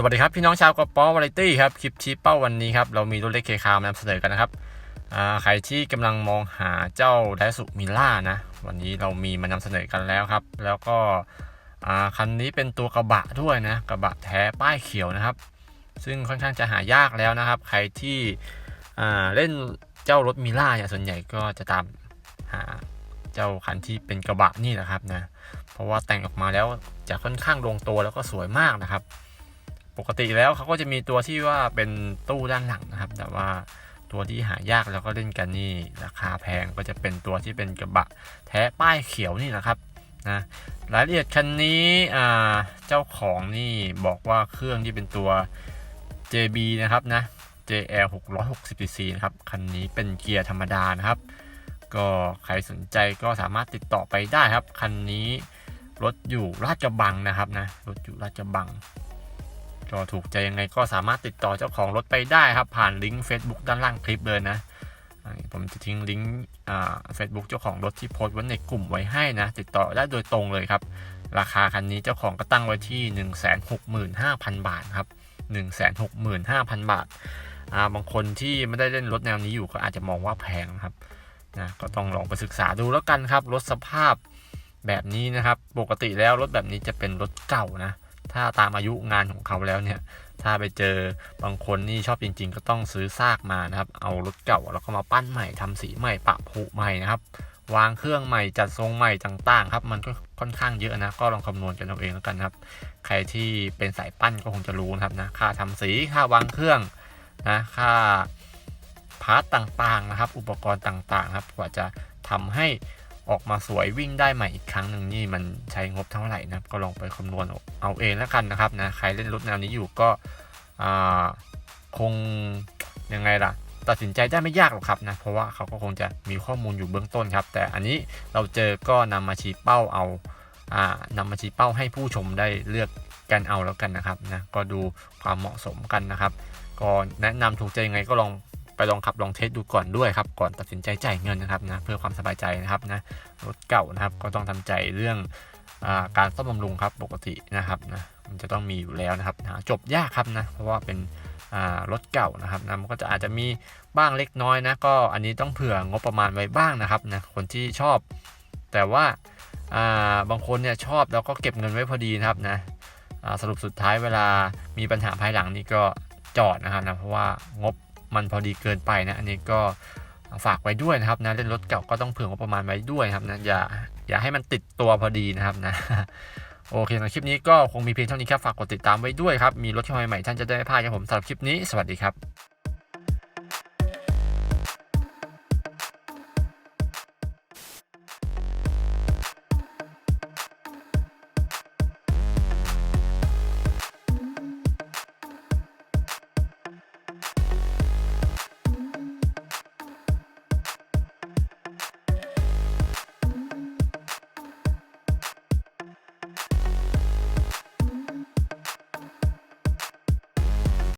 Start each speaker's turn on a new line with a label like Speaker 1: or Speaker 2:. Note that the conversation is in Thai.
Speaker 1: สวัสดีครับ พี่น้องชาวกระป๋อวาไรตี้ครับ คลิปชี้เป้าวันนี้ครับ เรามีรถเล็กเคคามานำเสนอกันนะครับใครที่กำลังมองหาเจ้าไดสุมิล่านะ วันนี้เรามีมานำเสนอกันแล้วครับ แล้วก็คันนี้เป็นตัวกระบะด้วยนะ กระบะแท้ป้ายเขียวนะครับ ซึ่งค่อนข้างจะหายากแล้วนะครับ ใครที่เล่นเจ้ารถมิล่าเนี่ยส่วนใหญ่ก็จะตามหาเจ้าคันที่เป็นกระบะนี่แหละครับนะ เพราะว่าแต่งออกมาแล้วจะค่อนข้างลงตัวแล้วก็สวยมากนะครับ ปกติแล้วเขาก็จะมีตัวที่ว่าเป็นตู้ด้านหลังนะครับ แต่ว่าตัวที่หายากแล้วก็เล่นกันนี่ราคาแพงก็จะเป็นตัวที่เป็นกระบะแท้ป้ายเขียวนี่แหละครับนะรายละเอียดคันนี้เจ้าของนี่บอกว่าเครื่องที่เป็นตัว JB นะครับนะ JL 660 cc นะครับ คันนี้เป็นเกียร์ธรรมดานะครับ ก็ใครสนใจก็สามารถติดต่อไปได้ครับ คันนี้รถอยู่ราชบังนะครับนะรถอยู่ราชบัง ก็ถูกใจยังไงก็สามารถติดต่อเจ้าของรถไปได้ครับ ผ่านลิงก์ Facebook ด้านล่างคลิปเลยนะ ผมจะทิ้งลิงก์เฟซบุ๊กเจ้าของรถที่โพสต์ไว้ในกลุ่มไว้ให้นะ ติดต่อได้โดยตรงเลยครับ ราคาคันนี้เจ้าของก็ตั้งไว้ที่ 165,000 บาทครับ 165,000 บาทอ่าบางคนที่ไม่ได้เล่นรถแนวนี้อยู่ก็อาจจะมองว่าแพงนะครับนะก็ต้องลองไปศึกษาดูแล้วกันครับ รถสภาพแบบนี้นะครับ ปกติแล้วรถแบบนี้จะเป็นรถเก่านะ ถ้าตามอายุงานของเขาแล้วเนี่ย ถ้าไปเจอบางคนนี่ชอบจริง ๆ ก็ต้องซื้อซากมานะครับ เอารถเก่าแล้วก็มาปั้นใหม่ทำสีใหม่ปะผุใหม่นะครับ วางเครื่องใหม่จัดทรงใหม่ต่างๆ ครับ มันก็ค่อนข้างเยอะนะ ก็ลองคำนวณกันเอาเองแล้วกันครับ ใครที่เป็นสายปั้นก็คงจะรู้นะครับนะ ค่าทำสี ค่าวางเครื่องนะ ค่าพาร์ตต่างๆนะครับ อุปกรณ์ต่างๆ ครับ กว่าจะทำให้ ออกมาสวยวิ่งได้ใหม่อีกครั้งหนึ่งนี่มันใช้งบเท่าไหร่นะครับก็ลองไปคำนวณเอาเองแล้วกันนะครับนะใครเล่นรถแนวนี้อยู่ก็คงยังไงล่ะ ตัดสินใจได้ไม่ยากหรอกครับนะเพราะว่าเขาก็คงจะมีข้อมูลอยู่เบื้องต้นครับ แต่อันนี้เราเจอก็นำมาชี้เป้าเอาอ่านำมาชี้เป้าให้ผู้ชมได้เลือกกันเอาแล้วกันนะครับนะก็ดูความเหมาะสมกันนะครับ ก็แนะนำถูกใจยังไงก็ลอง ไปลองขับลองเทสดูก่อนด้วยครับ ก่อนตัดสินใจจ่ายเงินนะครับนะเพื่อความสบายใจนะครับนะรถเก่านะครับก็ต้องทำใจเรื่องอการซ่อมบำรุงครับปกตินะครับนะมันจะต้องมีอยู่แล้วนะครับหาจบยากครับนะเพราะว่าเป็นรถเก่านะครับนะมันก็จะอาจจะมีบ้างเล็กน้อยนะก็อันนี้ต้องเผื่องบประมาณไว้บ้างนะครับนะคนที่ชอบ แต่ว่าบางคนเนี่ยชอบแล้วก็เก็บเงินไว้พอดีนะครับนะสรุปสุดท้ายเวลามีปัญหาภายหลังนี่ก็จอดนะครับนะเพราะว่างบ มันพอดีเกินไปนะ อันนี้ก็ฝากไว้ด้วยนะครับนะเล่นรถเก่าก็ต้องเผื่องบประมาณไว้ด้วยครับนะอย่าอย่าให้มันติดตัวพอดีนะครับนะโอเคสำหรับคลิปนี้ก็คงมีเพียงเท่านี้ครับฝากกดติดตามไว้ด้วยครับ มีรถที่ใหม่ๆท่านจะได้ไม่พลาดครับผมสำหรับคลิปนี้สวัสดีครับ